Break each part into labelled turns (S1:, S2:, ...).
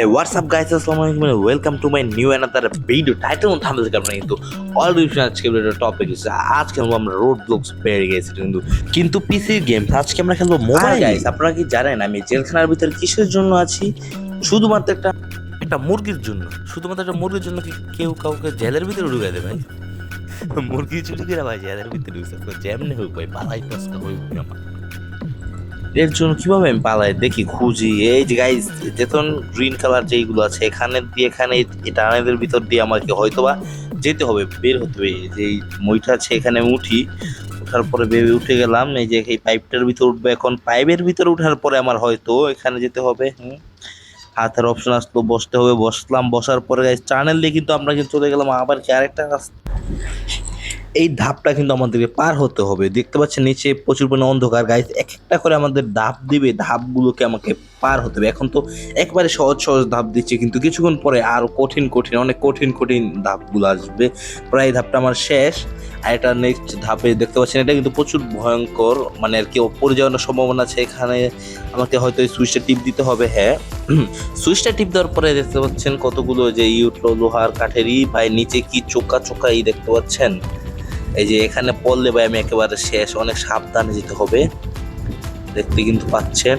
S1: Hey, what's up guys? আলাইকুম and welcome to my new another video. Title and thumbnail আপনারা কিন্তু already আজকে ভিডিওর টপিক হচ্ছে আজকে আমরা রোড ব্লকস পেয়ে গেছি কিন্তু কিন্তু পিসি গেম আজকে আমরা খেলব মোবাইল গাইস আপনারা কি জানেন আমি জেলখানার ভিতরে কিসের জন্য আছি? শুধুমাত্র একটা একটা মুরগির জন্য। শুধুমাত্র একটা মুরগির জন্য কি কেউ কাউকে জেলের ভিতরে ঢুকাই দেবে মুরগি চুরি করে ভাই জেলের ভিতরে ঢুকছে যেমনি হোক ভাই পালাই পাসকা হই আমার। এর জন্য কীভাবে আমি পালাই? দেখি, খুঁজি। এই যে গাইজ যেতন গ্রিন কালার যেইগুলো আছে, এখানে দিয়ে, এখানে এই টানেলের ভিতর দিয়ে আমাকে হয়তোবা যেতে হবে, বের হতে হবে। যে মইটা আছে, এখানে আমি উঠি। ওঠার পরে বেবে উঠে গেলাম, এই যে এই পাইপটার ভিতর উঠবে। এখন পাইপের ভিতরে উঠার পরে আমার হয়তো এখানে যেতে হবে, হুম? হাতের অপশন আসলো, বসতে হবে। বসলাম, বসার পরে টানেল দিয়ে কিন্তু আমরা কিন্তু চলে গেলাম। আবার কি আরেকটা রাস্তা? এই ধাপটা কিন্তু আমাদেরকে পার হতে হবে। দেখতে পাচ্ছেন নিচে প্রচুর পরিমাণে অন্ধকার। গাইস এক একটা করে আমাদের ধাপ দিবে, ধাপগুলোকে আমাকে পার হতে হবে। এখন তো একবারে সহজ সহজ ধাপ দিচ্ছে, কিন্তু কিছুক্ষণ পরে আরও কঠিন কঠিন, অনেক কঠিন কঠিন ধাপগুলো আসবে। প্রায় ধাপটা আমার শেষ। আর এটা নেক্সট ধাপে দেখতে পাচ্ছেন, এটা কিন্তু প্রচুর ভয়ঙ্কর মানে আর কি পড়ে যাওয়ার সম্ভাবনা আছে। এখানে আমাকে হয়তো এই সুইচটা টিপ দিতে হবে হ্যাঁ। সুইচটা টিপ দেওয়ার পরে দেখতে পাচ্ছেন কতগুলো যে ইউটলো লোহার কাঠেরই ভাই নিচে কি চোকা চোকা ই দেখতে পাচ্ছেন। এই যে এখানে পড়লে ভাই আমি একেবারে শেষ অনেক সাবধানে যেতে হবে। দেখতে কিন্তু পাচ্ছেন।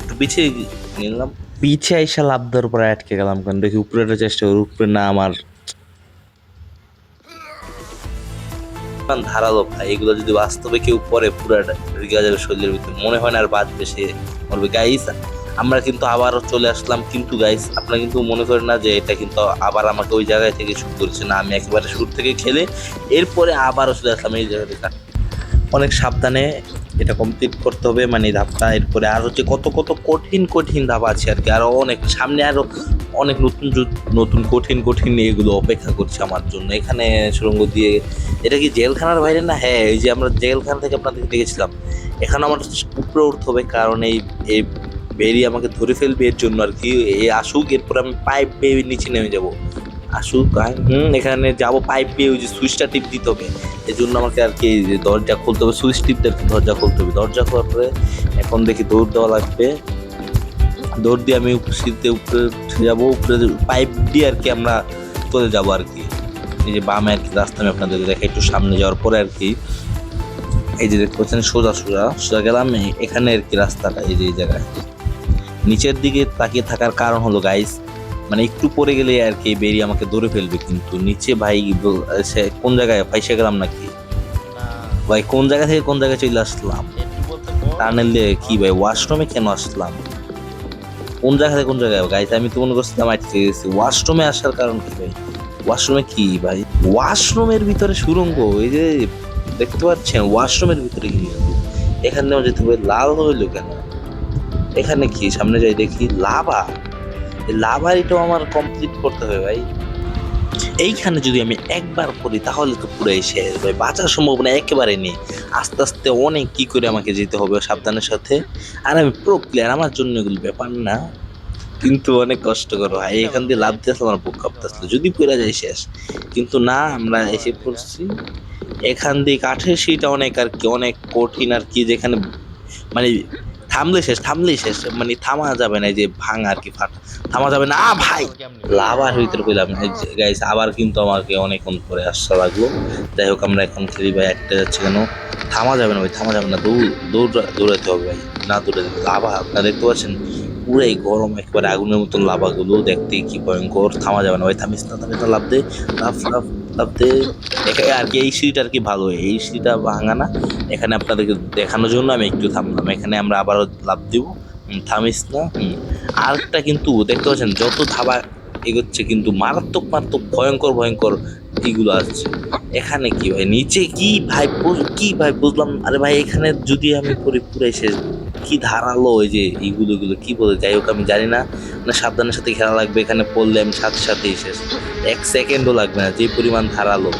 S1: একটু পিছিয়ে নিলাম। পিছিয়ে আইসা লাভ দেওয়ার পরে আটকে গেলাম কারণ দেখি উপরে চেষ্টা করি উপরে না আমার। ধারালো ভাই এগুলো যদি বাস্তবে কেউ পরে পুরো রিগা যাবে শরীরের ভিতরে মনে হয় না আর বাঁচবে সে। মরবে গাইস আমরা কিন্তু আবারও চলে আসলাম। কিন্তু গাইস আপনারা কিন্তু মনে করেন না যে এটা কিন্তু আবার আমাকে ওই জায়গায় থেকে শুট করেছে। না, আমি একেবারে শুট থেকে খেলে এরপরে আবারও চলে আসলাম এই জায়গাটা অনেক সাবধানে এটা কমপ্লিট করতে হবে মানে ধাপটা। এরপরে আর হচ্ছে কত কত কঠিন কঠিন ধাপ আছে আর কি। আরও অনেক সামনে আরও অনেক নতুন নতুন কঠিন কঠিন এগুলো অপেক্ষা করছে আমার জন্য। এখানে সুরঙ্গ দিয়ে এটা কি জেলখানার বাইরে না? হ্যাঁ এই যে আমরা জেলখানা থেকে আপনাদেরকে দেখেছিলাম। এখানে আমার উপরে উঠতে হবে, কারণ এই এই বেরিয়ে আমাকে ধরে ফেলবে এর জন্য আর কি। এই আসুক, এরপর আমি পাইপ বেয়ে নিচে নেমে যাব। আসুক হুম, এখানে যাব পাইপ বেয়ে ওই যে সুইচটা টিপ দিতে হবে। এই জন্য আমাকে আর কি দরজা খুলতে হবে সুইচ টিপ দিয়ে আর কি দরজা খুলতে হবে। দরজা খোলার পরে এখন দেখি দৌড় দেওয়া লাগবে। দৌড় দিয়ে আমি সিঁড়িতে উপরে উঠে যাব। উপরে পাইপ দিয়ে আর কি আমরা চলে যাব আর কি। এই যে বামে আর কি রাস্তা আমি আপনাদের দেখা একটু সামনে যাওয়ার পরে আর কি। এই যে দেখতে পাচ্ছেন সোজা সোজা সোজা গেলাম, এখানে আর কি রাস্তাটা, এই যে এই জায়গায়। নিচের দিকে তাকিয়ে থাকার কারণ হলো গাইস মানে একটু পরে গেলে আর কি বেরিয়ে আমাকে ধরে ফেলবে কিন্তু নিচে ভাই সে কোন জায়গায় ফাইসে গেলাম নাকি? ভাই কোন জায়গা থেকে কোন জায়গায় চলে আসলাম? টানেল দিয়ে কি ভাই ওয়াশরুমে কেন আসলাম? কোন জায়গা থেকে কোন জায়গায়? গাইস আমি তো মনে করছিলাম আটকে গেছি। ওয়াশরুমে আসার কারণ কি ভাই? ওয়াশরুমে কি ভাই? ওয়াশরুমের ভিতরে সুরঙ্গ এই যে দেখতে পাচ্ছেন ওয়াশরুমের ভিতরে কিন্তু এখানে যেতে হবে লাল হইল কেন? এখানে কি? সামনে যাই দেখি। লাভা? লাভার এটাও আমার কমপ্লিট করতে হবে ভাই। এইখানে যদি আমি একবার করি তাহলে তো পুরো শেষ ভাই। বাঁচার সম্ভাবনা একেবারে নেই। আস্তে আস্তে অনেক কি করে আমাকে যেতে হবে সাবধানের সাথে। আর আমি প্রো প্লেয়ার আমার জন্য এগুলো ব্যাপার না। কিন্তু অনেক কষ্টকর হয় এখান দিয়ে লাভ দিয়ে আমার বুক আসলো যদি পড়ে যায় শেষ। কিন্তু না, আমরা এসে পড়ছি। এখান দিয়ে কাঠের সিটা অনেক আর কি, অনেক কঠিন আর কি যেখানে মানে থামলে শেষ, থামলেই শেষ। মানে থামা যাবে না এই যে ভাঙা আর কি ফাটা। থামা যাবে না। ভাই! লাভার ভিতরে পেলাম গাইস আবার কিন্তু আমাকে অনেকক্ষণ পরে আসা লাগল। যাই হোক, আমরা এখন খেলি ভাই, একটা যাচ্ছে কেন? থামা যাবে না ভাই, থামা যাবে না। দৌড় দৌড় দৌড়াতে হবে ভাই, না দৌড়ে লাভা, আপনারা দেখতে পাচ্ছেন? পুরাই গরম, একবারে আগুনের মতন লাভাগুলো। দেখতে কি ভয়ঙ্কর। থামা যাবে না ভাই, থামিস না থামিস না, লাভ দে। লাভ লাভ এখানে আর কি, এই সিঁড়িটা আর কি ভালো, এই সিঁড়িটা ভাঙা না। এখানে আপনাদেরকে দেখানোর জন্য আমি একটু থামলাম। এখানে আমরা আবারও লাভ দিব। থামিস না। আরেকটা কিন্তু, দেখতে পাচ্ছেন, যত ধাবা এগোচ্ছে কিন্তু মারাত্মক মারাত্মক, ভয়ঙ্কর ভয়ঙ্কর এইগুলো আসছে। এখানে কি ভাই, নিচে কি ভাই কি ভাই, বুঝলাম আরে ভাই, এখানে যদি আমি করি পুরাই শেষ। কি ধারালো ওই যে এইগুলো, এগুলো কি বলে? যাই হোক, আমি জানি না। মানে সাবধানের সাথে খেলা লাগবে এখানে, পড়লে আমি সাথে সাথেই শেষ। এক সেকেন্ডও লাগবে না, যে পরিমাণ ধারালো।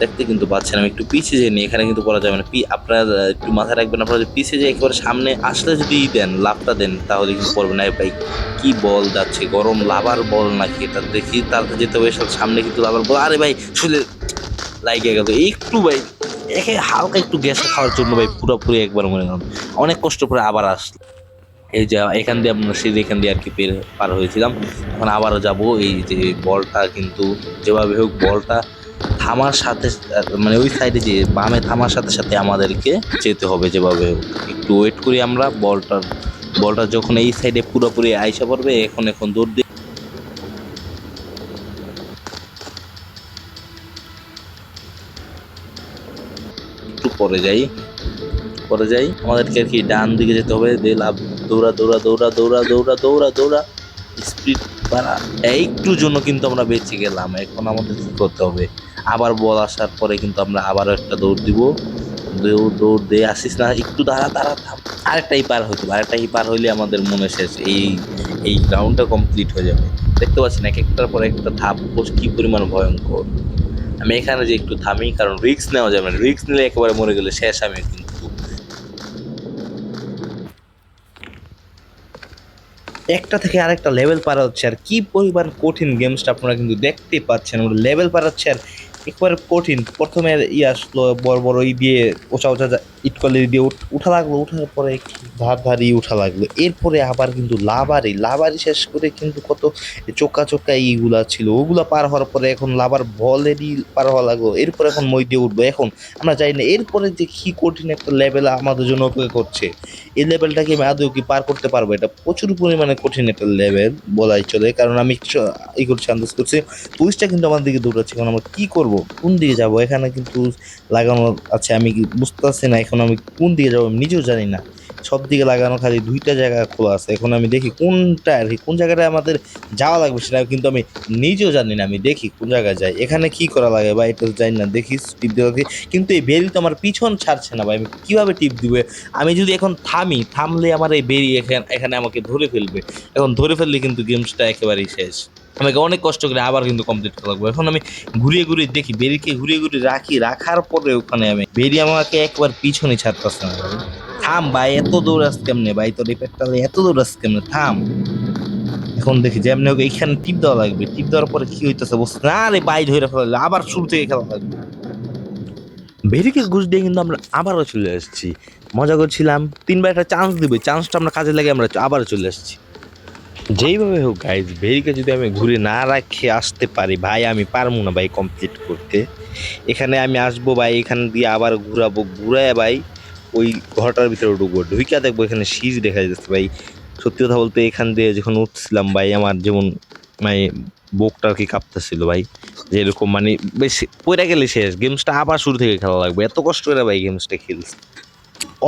S1: দেখতে কিন্তু পাচ্ছেন, আমি একটু পিছিয়ে যাইনি, এখানে কিন্তু পড়া যাবে না। পি, আপনারা একটু মাথায় রাখবেন, আপনারা পিছিয়ে যায় একেবারে সামনে আসলে যদি দেন, লাভটা দেন, তাহলে কিন্তু পড়বে না। ভাই, কি বল যাচ্ছে? গরম লাভার বল নাকি? এটা দেখি তার যেতে হবে সামনে কিন্তু লাভার বল। আরে ভাই, শুলে লাইগে গেল। একটু ভাই একে হালকা একটু গ্যাস খাওয়ার জন্য ভাই পুরোপুরি একবার মনে গেলাম অনেক কষ্ট করে আবার আসলো এই যে এখান দিয়ে আমরা সিঁড়ি এখান দিয়ে আর কি পের পার হয়েছিলাম। এখন আবারও যাব। এই যে বলটা কিন্তু যেভাবে হোক বলটা থামার সাথে মানে ওই সাইডে যে বামে থামার সাথে সাথে আমাদেরকে যেতে হবে যেভাবে হোক। একটু ওয়েট করি আমরা। বলটার, বলটা যখন এই সাইডে পুরোপুরি আইসা পড়বে, এখন এখন দৌড় দিয়ে পরে যাই পরে যাই। আমাদেরকে আর কি ডান দিকে যেতে হবে দে লাভ, দৌড়া দৌড়া দৌড়া দৌড়া দৌড়া দৌড়া দৌড়া। স্পিড বাড়া, একটু জন্য কিন্তু আমরা বেঁচে গেলাম। এখন আমাদের কী করতে হবে? আবার বল আসার পরে কিন্তু আমরা আবারও একটা দৌড় দিব। দৌড় দৌড় দিয়ে আসিস না, একটু দাঁড়া দাঁড়া, থাম। আরেকটাই পার হইতে আরেকটাই পার হইলে আমাদের মনে শেষ। এই এই রাউন্ডটা কমপ্লিট হয়ে যাবে। দেখতে পাচ্ছেন এক একটার পর একটা ধাপ, কি পরিমাণ ভয়ঙ্কর। আমি এখানে যে একটু থামি, কারণ রিস্ক নেওয়া যাবে না। রিস্ক নিলে একেবারে মরে গেলে শেষ আমি কিন্তু। একটা থেকে আরেকটা লেভেল পারা হচ্ছে আর কি পরিমাণ কঠিন গেমসটা আপনারা কিন্তু দেখতে পাচ্ছেন। লেভেল পারা হচ্ছে আর একবারে কঠিন। প্রথমে ই আসলো, বড় বড় ই দিয়ে ওচা ওচা ইটকলি দিয়ে উঠ- লাগল। উঠার পরে একটু ধার ধারি উঠা লাগল। এরপরে আবার কিন্তু লাভারি লাভারি শেষ করে কিন্তু কত চোকা চোকা ইগুলা ছিল। ওগুলা পার হওয়ার পরে এখন লাভার বলেরই পার হওয়া লাগল। এরপরে এখন মই দিয়ে উঠবো। এখন আমরা জানি না, এরপরে যে কি কঠিন একটা লেভেল আমাদের জন্য অপেক্ষা করছে। এই লেভেলটাকে আমি আদৌ কি পার করতে পারব? এটা প্রচুর পরিমাণে কঠিন একটা লেভেল বলাই চলে। কারণ আমি ই করছি, আন্দাজ করছি। পুলিশটা কিন্তু আমার দিকে দৌড়াচ্ছে। এখন আমরা কী করব? কোন দিকে যাব? এখানে কিন্তু লাগানো আছে। আমি কি পারছি না। এখন আমি কোন দিকে যাব? আমি নিজেও জানি না। সব দিকে লাগানো খালি দুইটা জায়গা খোলা আছে। এখন আমি দেখি কোনটা আর কি, কোন জায়গাটায় আমাদের যাওয়া লাগবে সেটা কিন্তু আমি নিজেও জানি না, আমি দেখি কোন জায়গায় যাই। এখানে কি করা লাগে বা এটা জানি না, দেখি টিপ দেওয়া কিন্তু এই বেরি তো আমার পিছন ছাড়ছে না ভাই, আমি কীভাবে টিপ দিবে? আমি যদি এখন থামি, থামলে আমার এই বেরি এখানে এখানে আমাকে ধরে ফেলবে। এখন ধরে ফেললে কিন্তু গেমসটা একেবারেই শেষ। আমাকে অনেক কষ্ট করে আবার কিন্তু কমপ্লিট করা লাগবে। এখন আমি ঘুরিয়ে ঘুরিয়ে দেখি, বেরিকে ঘুরিয়ে ঘুরিয়ে রাখি, রাখার পরে ওখানে আমি বেরি আমাকে একবার পিছনে ছাড়তেছে না। থাম ভাই, এত দূর দৌড়াস কেমনে? ভাই, তোর এই পেট্টালে এত দৌড়াস কেমনে? থাম। এখন দেখি যেমনি হোক এইখানে টিপ দেওয়া লাগবে। টিপ দেওয়ার পরে কি হইতেছে বুঝতে না রে বাই ধরে ফেলালে আবার শুরু থেকে খেলা লাগবে। বেরিকে ঘুষ দিয়ে কিন্তু আমরা আবারও চলে আসছি। মজা করছিলাম। তিনবার একটা চান্স দিবে। চান্সটা আমরা কাজে লাগে আমরা আবারও চলে আসছি। যেইভাবে হোক গাইজ ভেরিকে যদি আমি ঘুরে না রাখে আসতে পারি, ভাই, আমি পারব না ভাই কমপ্লিট করতে। এখানে আমি আসব ভাই, এখান দিয়ে আবার ঘুরাবো। ঘুরায় ভাই ওই ঘরটার ভিতরে ঢুকবো। ঢুইকা দেখব এখানে শীষ দেখা যাচ্ছে ভাই। সত্যি কথা বলতে এখান দিয়ে যখন উঠছিলাম, ভাই, আমার যেমন মানে বুকটা আর কি কাঁপতেছিল, ভাই। যে এরকম মানে বেশ পড়ে গেলে শেষ। গেমসটা আবার শুরু থেকে খেলা লাগবে। এত কষ্ট করে, ভাই গেমসটা খেলছি।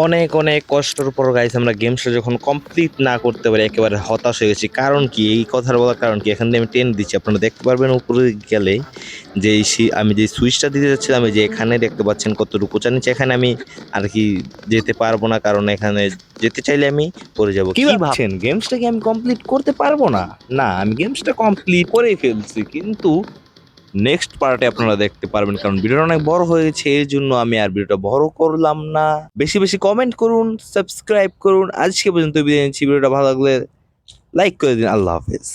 S1: অনেক অনেক কষ্টের পর গাইস আমরা গেমসটা যখন কমপ্লিট না করতে পারি একেবারে হতাশ হয়ে গেছি। কারণ কি? এই কথার বলার কারণ কি? এখান দিয়ে আমি টেন দিচ্ছি। আপনারা দেখতে পারবেন উপরে গেলে যে আমি যে সুইচটা দিতে যাচ্ছিলাম যে এখানে দেখতে পাচ্ছেন কতটুকু উঁচা নিচে এখানে আমি আর কি যেতে পারব না কারণ এখানে যেতে চাইলে আমি পড়ে যাব। কি ভাবছেন? গেমসটা কি আমি কমপ্লিট করতে পারব না? না আমি গেমসটা কমপ্লিট করে ফেলছি। কিন্তু নেক্সট পার্টে আপনারা দেখতে পারবেন, কারণ ভিডিওটা অনেক বড় হয়েছে এর জন্য আমি আর ভিডিওটা বড় করলাম না। বেশি বেশি কমেন্ট করুন সাবস্ক্রাইব করুন। আজকে পর্যন্ত বিদায় নিচ্ছি, ভিডিওটা ভালো লাগলে লাইক করে দিন, আল্লাহ হাফেজ।